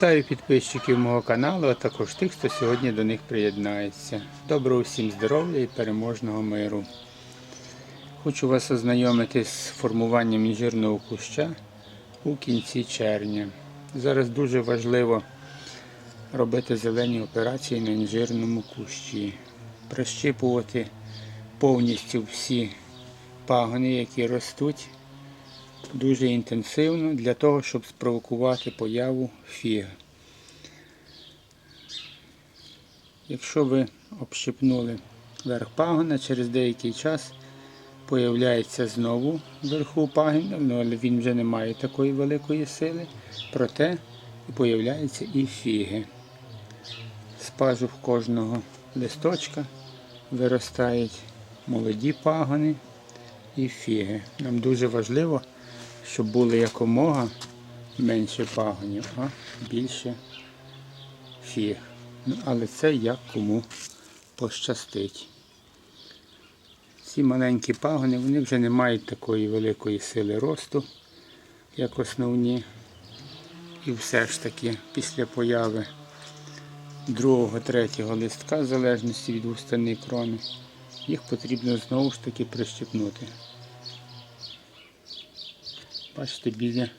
Вітаю підписчиків мого каналу, а також тих, хто сьогодні до них приєднається. Доброго всім здоров'я і переможного миру. Хочу вас ознайомити з формуванням інжирного куща у кінці червня. Зараз дуже важливо робити зелені операції на інжирному кущі, прищипувати повністю всі пагони, які ростуть дуже інтенсивно для того, щоб спровокувати появу фіг. Якщо ви общипнули верх пагона, через деякий час появляється знову вверху пагін, ну, але він вже не має такої великої сили, проте появляються і фіги. З пазух кожного листочка виростають молоді пагони і фіги. Нам дуже важливо, щоб було якомога менше пагонів, а більше фіг. Ну, але це як кому пощастить. Ці маленькі пагони вони вже не мають такої великої сили росту, як основні. І все ж таки після появи другого, третього листка, в залежності від густини крони, їх потрібно знову ж таки прищепнути. Бачите, біля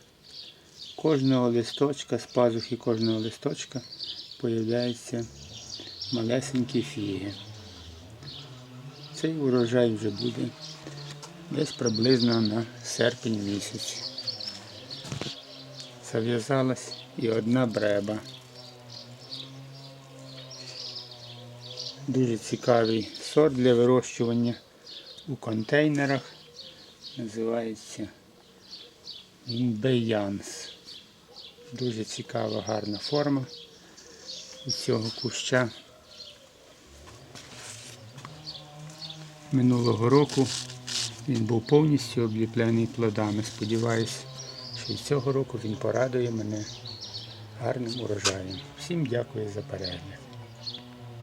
кожного листочка, з пазухи кожного листочка появляються малесенькі фіги. Цей урожай вже буде десь приблизно на серпень місяць. Зав'язалась і одна бреба. Дуже цікавий сорт для вирощування у контейнерах. Називається Беянс. Дуже цікава, гарна форма у цього куща. Минулого року він був повністю обліплений плодами. Сподіваюсь, що і цього року він порадує мене гарним урожаєм. Всім дякую за перегляд.